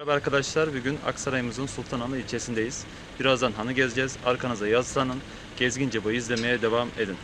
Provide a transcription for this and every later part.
Merhaba arkadaşlar, bugün Aksaray'ımızın Sultanhanı ilçesindeyiz. Birazdan hanı gezeceğiz. Arkanıza yaslanın. Gezgince bu izlemeye devam edin.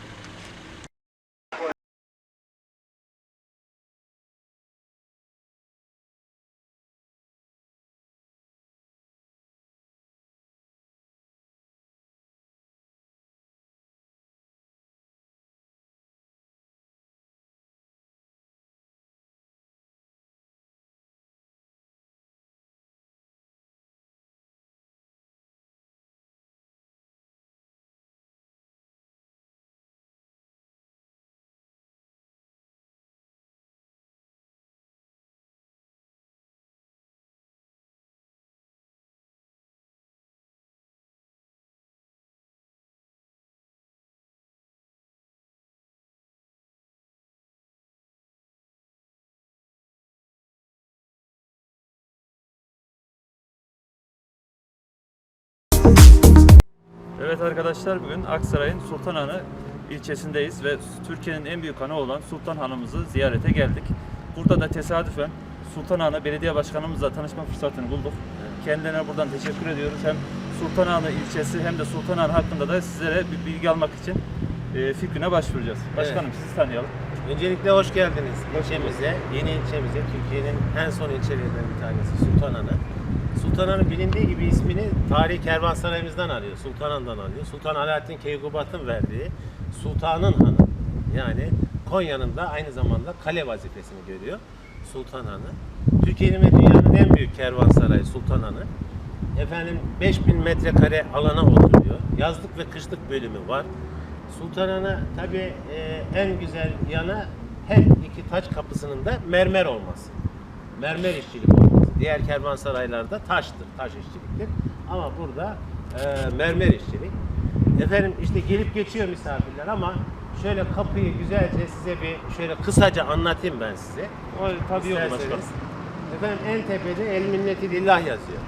Evet arkadaşlar, bugün Aksaray'ın Sultanhanı ilçesindeyiz ve Türkiye'nin en büyük hanı olan Sultanhanımızı ziyarete geldik. Burada da tesadüfen Sultanhanı Belediye Başkanımızla tanışma fırsatını bulduk. Kendilerine buradan teşekkür ediyoruz. Hem Sultanhanı ilçesi hem de Sultanhanı hakkında da sizlere bir bilgi almak için e, fikrine başvuracağız. Başkanım sizi tanıyalım. Öncelikle hoş geldiniz ilçemize, yeni ilçemize. Türkiye'nin en son ilçelerinden bir tanesi Sultanhanı. Sultanhanı bilindiği gibi ismini tarihi kervansarayımızdan alıyor, Sultanhan'dan alıyor. Sultan Alaaddin Keykubat'ın verdiği Sultan'ın hanı. Yani Konya'nın da aynı zamanda kale vazifesini görüyor Sultanhanı. Türkiye'nin ve dünyanın en büyük kervansarayı Sultanhanı. Efendim 5000 metrekare alana oturuyor. Yazlık ve kışlık bölümü var. Sultanhanı tabi en güzel yana her iki taç kapısının da mermer olması. Mermer işçilik. Diğer kervansaraylarda taştır, taş işçiliktir. Ama burada e, mermer işçilik. Efendim işte gelip geçiyor misafirler ama şöyle kapıyı güzelce size bir şöyle kısaca anlatayım ben size. O tabii yok başkanım. Efendim en tepede el minneti lillah yazıyor.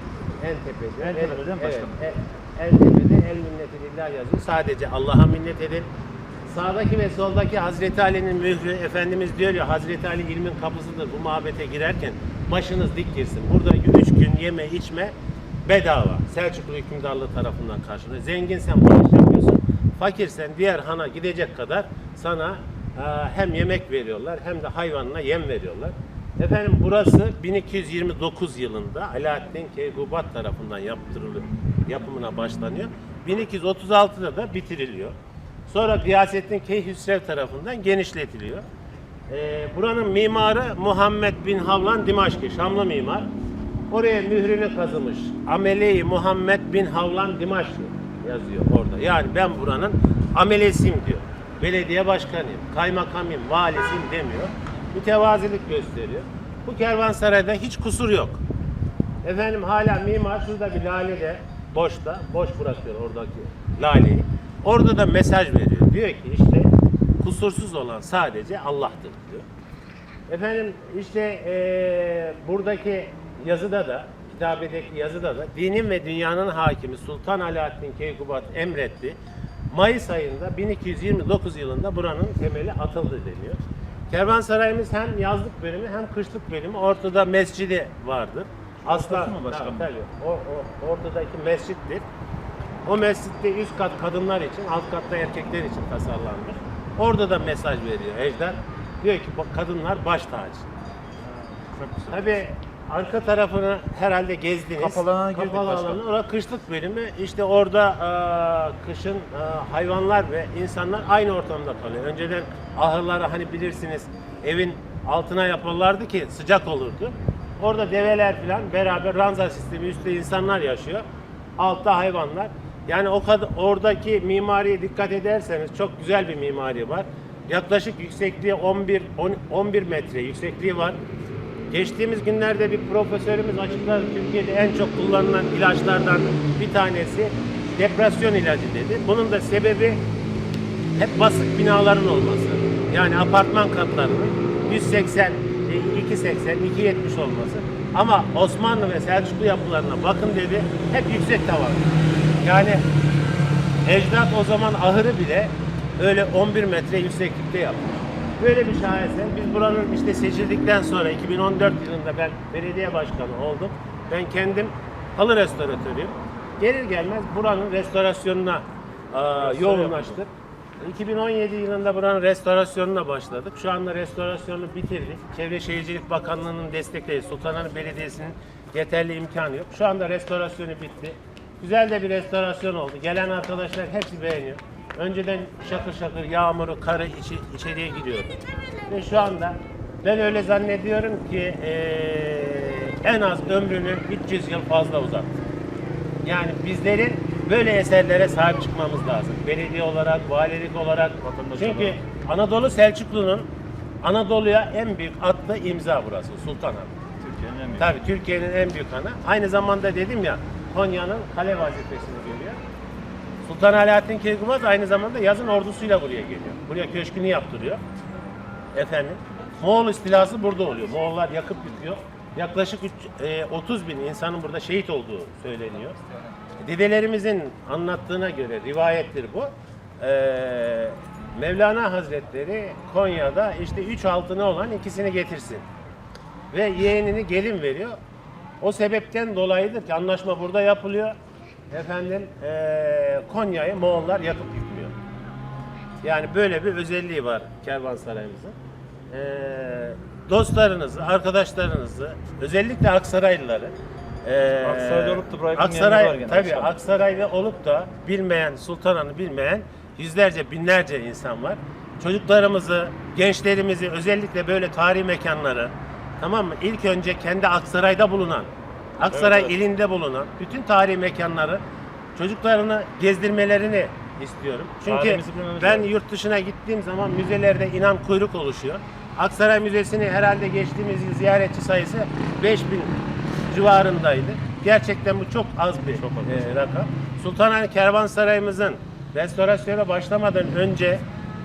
En tepede. En tepede mi başkanım? Evet, en, en tepede el minneti lillah yazıyor. Sadece Allah'a minnet edin. Sağdaki ve soldaki Hazreti Ali'nin mührü Efendimiz diyor ya Hazreti Ali ilmin kapısıdır bu mabete girerken başınız dik girsin. Burada üç gün yeme içme bedava. Selçuklu hükümdarlığı tarafından karşılanıyor. Zenginsen bağış yapıyorsun. Fakirsen diğer hana gidecek kadar sana e, hem yemek veriyorlar hem de hayvanına yem veriyorlar. Efendim burası 1229 yılında Alaaddin Keykubat tarafından yaptırılıp yapımına başlanıyor. 1236'da da bitiriliyor. Sonra Gıyasettin Keyhüsrev tarafından genişletiliyor. Ee, buranın mimarı Muhammed bin Havlan Dimaşki, Şamlı mimar. Oraya mührünü kazımış. Amele-i Muhammed bin Havlan Dimaşki yazıyor orada. Yani ben buranın amelesiyim diyor. Belediye başkanıyım, kaymakamıyım, valisiyim demiyor. Mütevazilik gösteriyor. Bu kervansarayda hiç kusur yok. Efendim hala mimar şurada bir lale de boşta. Boş bırakıyor oradaki laleyi. Orada da mesaj veriyor. Diyor ki işte kusursuz olan sadece Allah'tır diyor. Efendim işte eee, buradaki yazıda da kitabedeki yazıda da dinin ve dünyanın hakimi Sultan Alaaddin Keykubat emretti. Mayıs ayında 1229 yılında buranın temeli atıldı deniyor. Kervansarayımız hem yazlık bölümü hem kışlık bölümü. Ortada mescidi vardır. Asla Ortası mı başkanım? Tabii, tabii. O, o, ortadaki mescittir. O mescitte üst kat kadınlar için, alt katta erkekler için tasarlanmış. Orada da mesaj veriyor Ejder. Diyor ki "Bak, kadınlar baş tacı. Çok güzel. Tabii arka tarafını herhalde gezdiniz. Kapalı alana girdik Kapalı başkanım. alanı. Orası kışlık bölümü. İşte orada e, kışın e, hayvanlar ve insanlar aynı ortamda kalıyor. Önceden ahırları hani bilirsiniz evin altına yaparlardı ki sıcak olurdu. Orada develer falan beraber ranza sistemi üstte insanlar yaşıyor. Altta hayvanlar. Yani o kadar oradaki mimariye dikkat ederseniz çok güzel bir mimari var. Yaklaşık yüksekliği 11 10 11 metre yüksekliği var. Geçtiğimiz günlerde bir profesörümüz açıkladı Türkiye'de en çok kullanılan ilaçlardan bir tanesi depresyon ilacı dedi. Bunun da sebebi hep basık binaların olması. Yani apartman katlarının 180, e, 280, 270 olması. Ama Osmanlı ve Selçuklu yapılarına bakın dedi hep yüksek tavan. Yani Ecdat o zaman ahırı bile öyle 11 metre yükseklikte yapmış. Böyle bir şaheser. Biz buranın işte seçildikten sonra 2014 yılında ben belediye başkanı oldum. Ben kendim halı restoratörüyüm. Gelir gelmez buranın restorasyonuna aa, yoğunlaştık. 2017 yılında buranın restorasyonuna başladık. Şu anda restorasyonu bitirdik. Çevre Şehircilik Bakanlığı'nın destekleri, Sultanahmet Belediyesi'nin yeterli imkanı yok. Şu anda restorasyonu bitti. Güzel de bir restorasyon oldu. Gelen arkadaşlar hepsi beğeniyor. Önceden şakır şakır yağmuru, karı içi, içeriye giriyordu. Ve şu anda ben öyle zannediyorum ki eee, en az ömrünü 300 yıl fazla uzattı. Yani bizlerin böyle eserlere sahip çıkmamız lazım. Belediye olarak, valilik olarak. Vatandaş Çünkü olarak. Anadolu Selçuklu'nun Anadolu'ya en büyük attığı imza burası Sultanahmet. Türkiye'nin en büyük. Tabii Türkiye'nin en büyük hanı. Aynı zamanda dedim ya Konya'nın kale vazifesini görüyor. Sultan Alaaddin Keykubat aynı zamanda yazın ordusuyla buraya geliyor. Buraya köşkünü yaptırıyor. Efendim. Moğol istilası burada oluyor. Moğollar yakıp yıkıyor. Yaklaşık üç- e, 30 bin insanın burada şehit olduğu söyleniyor. Dedelerimizin anlattığına göre rivayettir bu. Ee, Mevlana Hazretleri Konya'da işte üç altını olan ikisini getirsin ve yeğenini gelin veriyor. O sebepten dolayıdır ki anlaşma burada yapılıyor. Efendim eee Konya'yı Moğollar yakıp yıkmıyor. Yani böyle bir özelliği var kervansarayımızın. Eee dostlarınızı, arkadaşlarınızı, özellikle Aksaraylıları eee, Aksaraylı olup da bilmeyenler Aksaray, var gene tabii aşağıda. Aksaraylı olup da bilmeyen, Sultanan'ı bilmeyen yüzlerce, binlerce insan var. Çocuklarımızı, gençlerimizi özellikle böyle tarihi mekanları tamam mı? İlk önce kendi Aksaray'da bulunan, Aksaray Evet, evet. ilinde bulunan bütün tarihi mekanları çocuklarını gezdirmelerini istiyorum. Çünkü ben lazım. yurt dışına gittiğim zaman müzelerde inan kuyruk oluşuyor. Aksaray Müzesi'ni herhalde geçtiğimiz yıl ziyaretçi sayısı 5000 civarındaydı. Gerçekten bu çok az bir Çok az. e, rakam. Sultanahmet Kervansarayımızın restorasyona başlamadan önce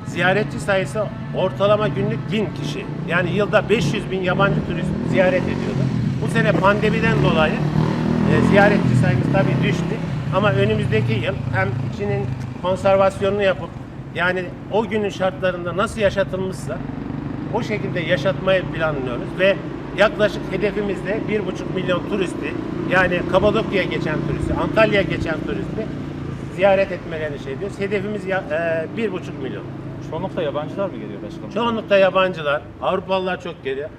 ziyaretçi sayısı ortalama günlük 1000 kişi. Yani yılda 500 bin yabancı turist ziyaret ediyordu. Bu sene pandemiden dolayı e, ziyaretçi sayımız tabii düştü. Ama önümüzdeki yıl hem içinin konservasyonunu yapıp yani o günün şartlarında nasıl yaşatılmışsa o şekilde yaşatmayı planlıyoruz ve yaklaşık hedefimizde 1,5 milyon turisti yani Kapadokya'ya geçen turisti, Antalya'ya geçen turisti ziyaret etmelerini şey ediyoruz. Hedefimiz ya, e, 1,5 milyon. Çoğunlukla yabancılar mı geliyor başkanım? Çoğunlukla yabancılar, Avrupalılar çok geliyor.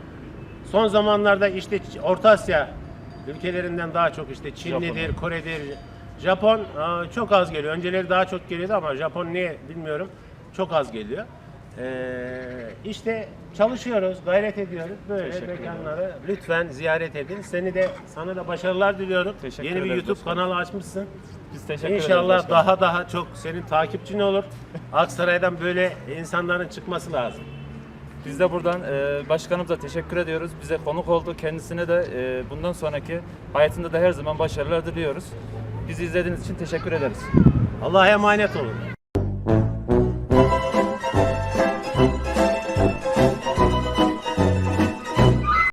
Son zamanlarda işte Orta Asya ülkelerinden daha çok işte Çinlidir, Japonya. Kore'dir. Japon çok az geliyor. Önceleri daha çok geliyordu ama Japon niye bilmiyorum. Çok az geliyor. E, işte çalışıyoruz, gayret ediyoruz. Böyle Teşekkür mekanları lütfen ziyaret edin. Seni de sana da başarılar diliyorum. Teşekkür Yeni bir YouTube başkanım. kanalı açmışsın. Biz teşekkür ederiz İnşallah başkanım. daha daha çok senin takipçin olur. Aksaray'dan böyle insanların çıkması lazım. Biz de buradan e, başkanımıza teşekkür ediyoruz. Bize konuk oldu. Kendisine de e, bundan sonraki hayatında da her zaman başarılar diliyoruz. Bizi izlediğiniz için teşekkür ederiz. Allah'a emanet olun.